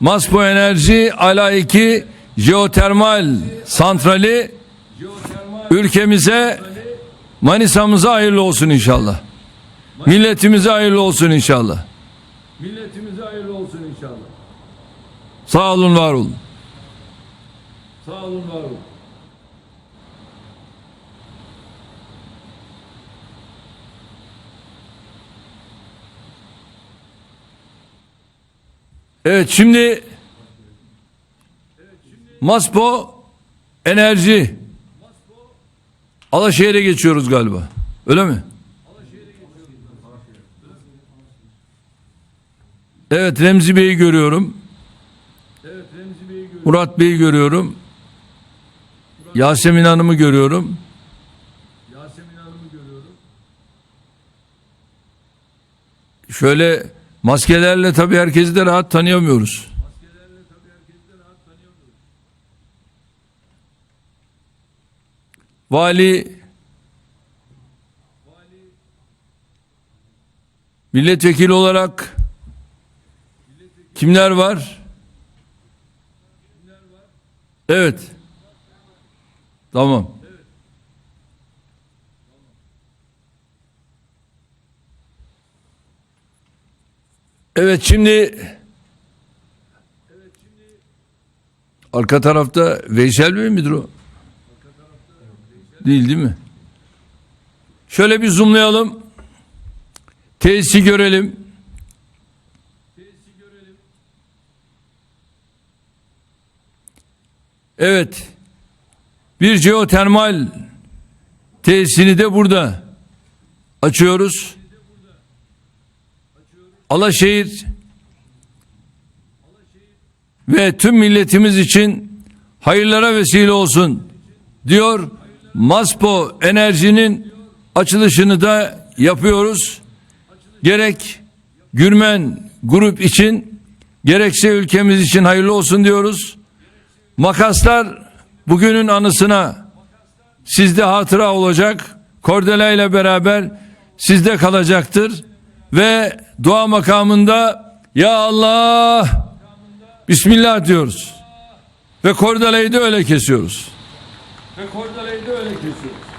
Maspo Enerji Ala 2 jeotermal santrali ülkemize Manisa'mıza hayırlı olsun inşallah. Milletimize hayırlı olsun inşallah. Milletimize hayırlı olsun inşallah. Sağ olun var olun. Sağ olun var olun. Evet şimdi Maspo Enerji Alaşehir'e geçiyoruz galiba. Öyle mi? Evet Remzi Bey'i görüyorum. Murat Bey'i görüyorum. Yasemin Hanım'ı görüyorum. Yasemin Hanım'ı görüyorum. Şöyle maskelerle tabii herkesi de rahat tanıyamıyoruz. Vali milletvekili olarak kimler var? Evet. Tamam. Evet şimdi arka tarafta Veysel Bey midir o? Değil değil mi? Şöyle bir zoomlayalım. Tesisi görelim. Evet. Bir jeotermal tesisini de burada açıyoruz. Alaşehir ve tüm milletimiz için hayırlara vesile olsun diyor. Maspo Enerji'nin açılışını da yapıyoruz. Gerek Gürmen Grup için gerekse ülkemiz için hayırlı olsun diyoruz. Makaslar bugünün anısına sizde hatıra olacak. Kordela ile beraber sizde kalacaktır. Ve dua makamında Ya Allah Bismillah diyoruz. Ve kordelayı da öyle kesiyoruz. Ve kordelayı da öyle kesiyoruz.